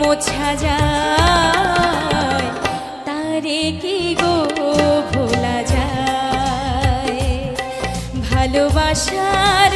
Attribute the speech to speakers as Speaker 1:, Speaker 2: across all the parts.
Speaker 1: মোছা যায়। তারে কি গো ভোলা যায়? ভালোবাসার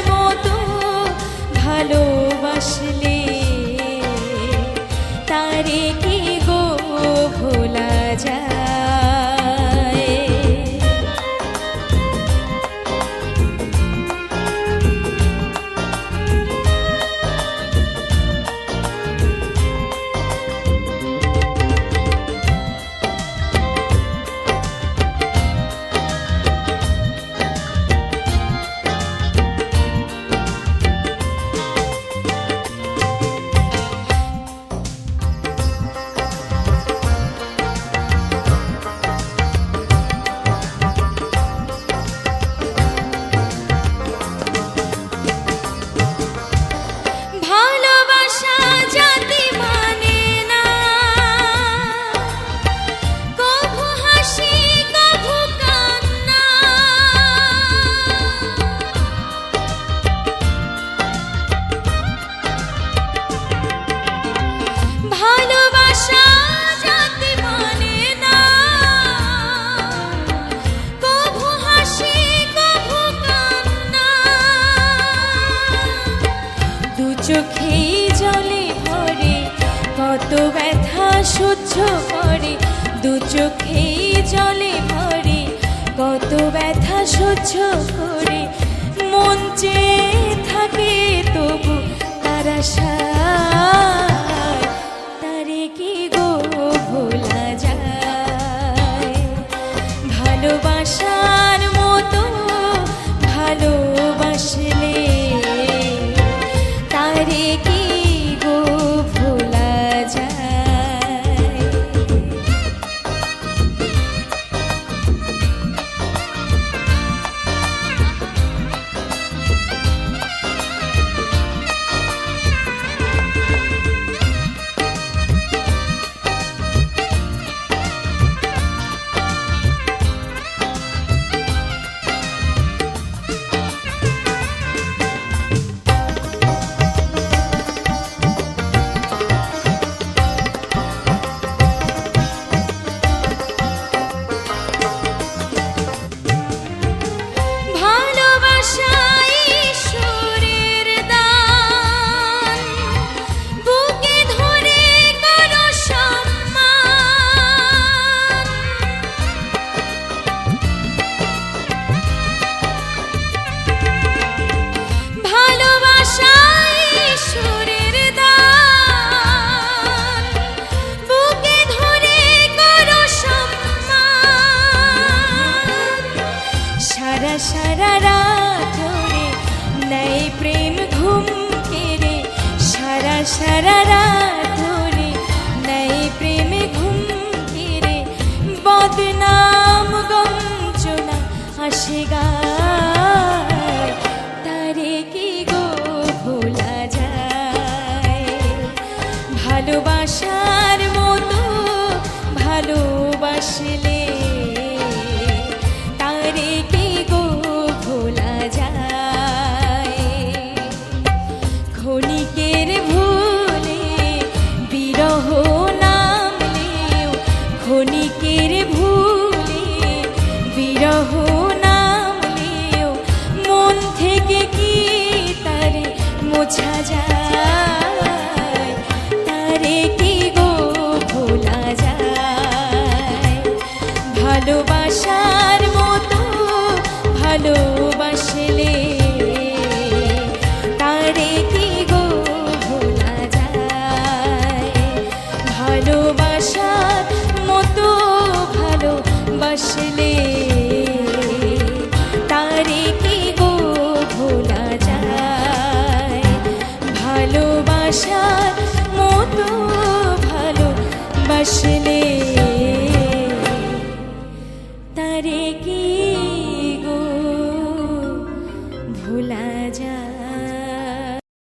Speaker 1: দু চোখেই জলে ভরে, কত ব্যথা সহ্য করে, দু চোখেই জলে ভরে, কত ব্যথা সহ্য করে। মন চেয়ে থাকে তবু তারা তারে সারা রাত ধরে নেই প্রেম ঘুম কেড়ে। সারা সারা রাত ক্ষণিকের ভাসলে